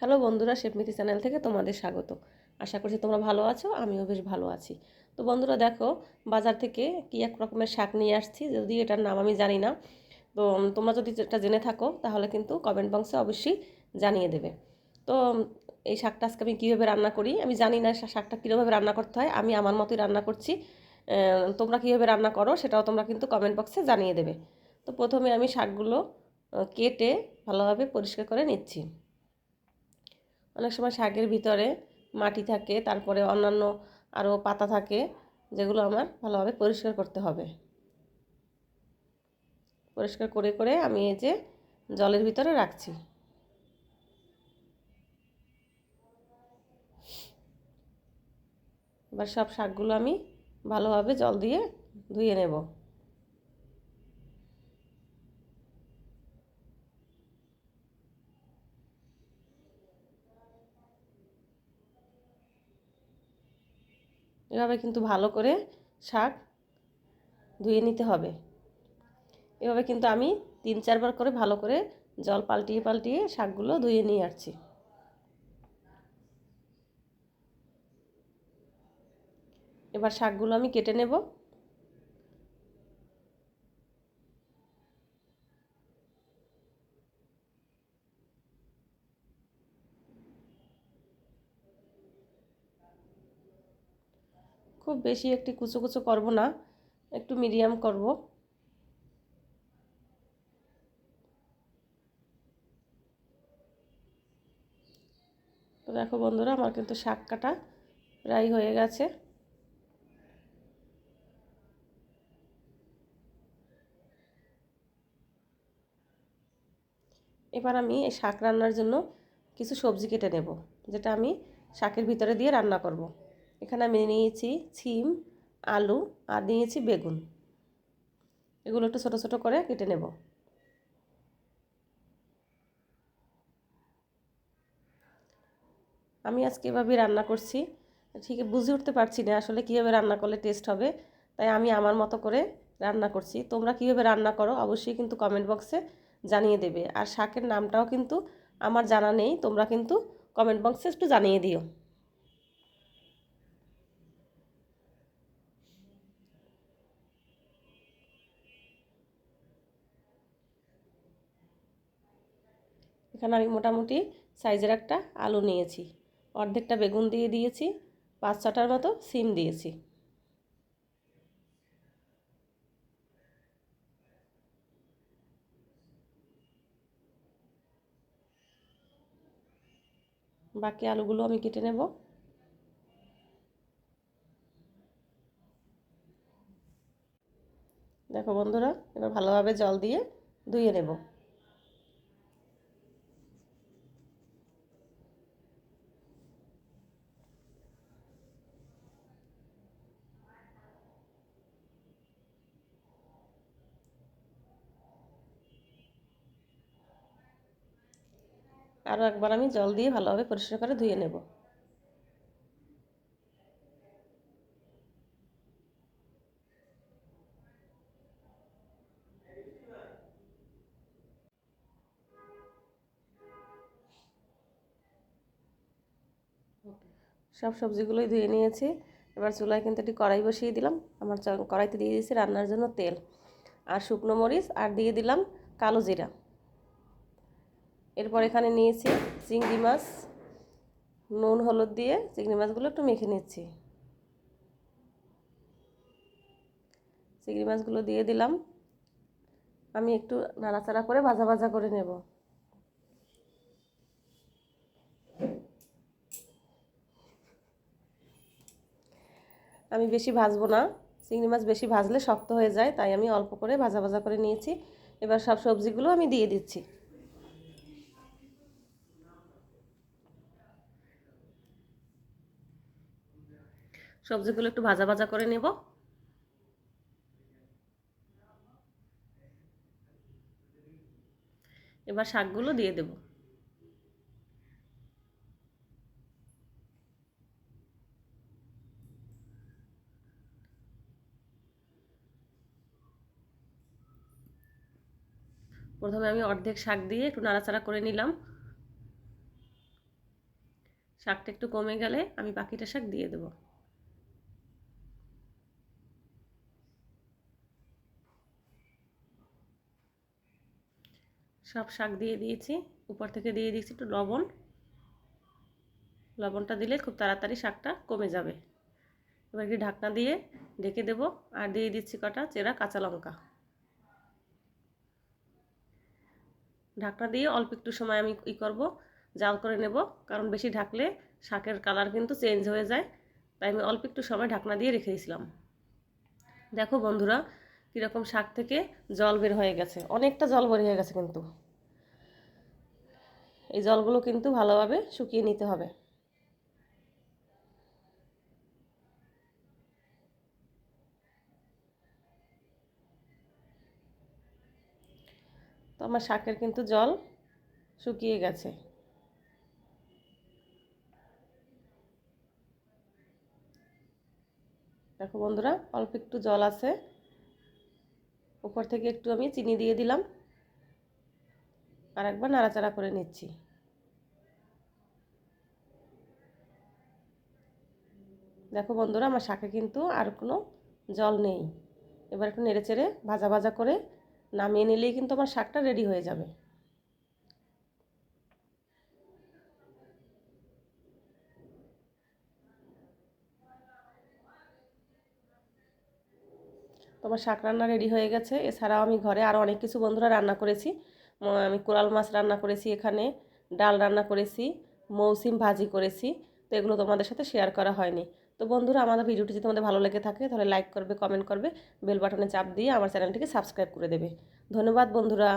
Hello বন্ধুরা শেফমিতি channel থেকে তোমাদের স্বাগত। আশা করছি তোমরা ভালো আছো, আমিও বেশ ভালো আছি। তো বন্ধুরা, দেখো, বাজার থেকে কি এক রকমের শাক নিয়ে আসছি যদি এটার নাম আমি জানি না। তো তোমরা যদি এটা জেনে থাকো, তাহলে কিন্তু কমেন্ট বক্সে অবশ্যই জানিয়ে দেবে। তো এই শাকটা আজকে আমি কীভাবে রান্না করি, আমি জানি না শাকটা কীভাবে রান্না করতে হয়, আমি আমার মতোই রান্না করছি। তোমরা কীভাবে রান্না করো, সেটাও তোমরা কিন্তু কমেন্ট বক্সে জানিয়ে দেবে। তো প্রথমে আমি শাকগুলো কেটে ভালোভাবে পরিষ্কার করে নিচ্ছি। অনেক সময় শাকের ভিতরে মাটি থাকে, তারপরে অন্যান্য আরও পাতা থাকে, যেগুলো আমার ভালোভাবে পরিষ্কার করতে হবে। পরিষ্কার করে করে আমি এই যে জলের ভিতরে রাখছি। এবার সব শাকগুলো আমি ভালোভাবে জল দিয়ে ধুয়ে নেব। এভাবে কিন্তু ভালো করে শাক ধুয়ে নিতে হবে। এভাবে কিন্তু আমি তিন চারবার করে ভালো করে জল পাল্টিয়ে পাল্টিয়ে শাকগুলো ধুয়ে নিয়ে আসছি। এবার শাকগুলো আমি কেটে নেব। খুব বেশি একটি কুচো কুচো করব না, একটু মিডিয়াম করব দেখো বন্ধুরা, আমার কিন্তু শাক কাটা প্রায় হয়ে গেছে এবার আমি এই শাক রান্নার জন্য কিছু সবজি কেটে নেব, যেটা আমি শাকের ভিতরে দিয়ে রান্না করব। এখানে আমি নিয়েছি ছিম, আলু, আর নিয়েছি বেগুন। এগুলো একটু ছোটো ছোটো করে কেটে নেব। আমি আজকে এভাবেই রান্না করছি। ঠিক বুঝে উঠতে পারছি না আসলে কীভাবে রান্না করলে টেস্ট হবে, তাই আমি আমার মতো করে রান্না করছি। তোমরা কীভাবে রান্না করো অবশ্যই কিন্তু কমেন্ট বক্সে জানিয়ে দেবে। আর শাকের নামটাও কিন্তু আমার জানা নেই, তোমরা কিন্তু কমেন্ট বক্সে একটু জানিয়ে দিও। এখানে আমি মোটামুটি সাইজের একটা আলু নিয়েছি। অর্ধেকটা বেগুন দিয়ে দিয়েছি, পাঁচ ছটার মতো সিম দিয়েছি। বাকি আলুগুলো আমি কেটে নেব। দেখো বন্ধুরা, এবার ভালোভাবে জল দিয়ে ধুয়ে নেব। আরও একবার আমি জল দিয়ে ভালোভাবে পরিষ্কার করে ধুয়ে নেব। সব সবজিগুলোই ধুয়ে নিয়েছি। এবার চুলায় কিন্তু একটি কড়াই বসিয়ে দিলাম। আমার কড়াইতে দিয়ে দিয়েছি রান্নার জন্য তেল। আর শুকনো মরিচ, আর দিয়ে দিলাম কালো জিরা। এরপর এখানে নিয়েছি চিংড়ি মাছ, নুন, হলুদ দিয়ে চিংড়ি মাছগুলো একটু মেখে নিচ্ছি। চিংড়ি মাছগুলো দিয়ে দিলাম। আমি একটু নাড়াচাড়া করে ভাজা ভাজা করে নেব। আমি বেশি ভাজবো না। চিংড়ি মাছ বেশি ভাজলে শক্ত হয়ে যায়, তাই আমি অল্প করে ভাজা ভাজা করে নিয়েছি। এবার সব সবজিগুলো আমি দিয়ে দিচ্ছি। সবজিগুলো একটু ভাজা ভাজা করে নেব। এবার শাকগুলো দিয়ে দেব। প্রথমে আমি অর্ধেক শাক দিয়ে একটু নাড়াচাড়া করে নিলাম। শাকটা একটু কমে গেলে আমি বাকিটা শাক দিয়ে দেবো। সব শাক দিয়ে দিয়েছি। উপর থেকে দিয়ে দিয়েছি একটু লবণ। লবণটা দিলে খুব তাড়াতাড়ি শাকটা কমে যাবে। এবার একটি ঢাকনা দিয়ে ঢেকে দেবো আর দিয়ে দিচ্ছি কটা চেরা কাঁচা লঙ্কা। ঢাকনা দিয়ে অল্প একটু সময় আমি ই করব, জাল করে নেব, কারণ বেশি ঢাকলে শাকের কালার কিন্তু চেঞ্জ হয়ে যায়। তাই আমি অল্প একটু সময় ঢাকনা দিয়ে রেখে দিয়েছিলাম। দেখো বন্ধুরা কীরকম শাক থেকে জল বের হয়ে গেছে। অনেকটা জল বের হয়ে গেছে কিন্তু। এই জলগুলো কিন্তু ভালোভাবে শুকিয়ে নিতে হবে। তো আমার শাকের কিন্তু জল শুকিয়ে গেছে। দেখো বন্ধুরা, অল্প একটু জল আছে। উপর থেকে একটু আমি চিনি দিয়ে দিলাম। আর একবার নাড়াচাড়া করে নিচ্ছি। দেখো বন্ধুরা, আমার শাকে কিন্তু আর কোনো জল নেই। এবার একটু নেড়ে চেড়ে ভাজা ভাজা করে নামিয়ে নিলেই কিন্তু আমার শাকটা রেডি হয়ে যাবে। তোমার শাক রান্না রেডি হয়ে গেছে। এছাড়াও আমি ঘরে আরও অনেক কিছু বন্ধুরা রান্না করেছি। আমি কোরাল মাছ রান্না করেছি এখানে, ডাল রান্না করেছি, মৌসিম ভাজি করেছি, তো এগুলো তোমাদের সাথে শেয়ার করা হয়নি। তো বন্ধুরা, আমাদের ভিডিওটি যদি তোমাদের ভালো লেগে থাকে, তাহলে লাইক করবে কমেন্ট করবে বেল বাটনে চাপ দিয়ে আমার চ্যানেলটিকে সাবস্ক্রাইব করে দেবে। ধন্যবাদ বন্ধুরা।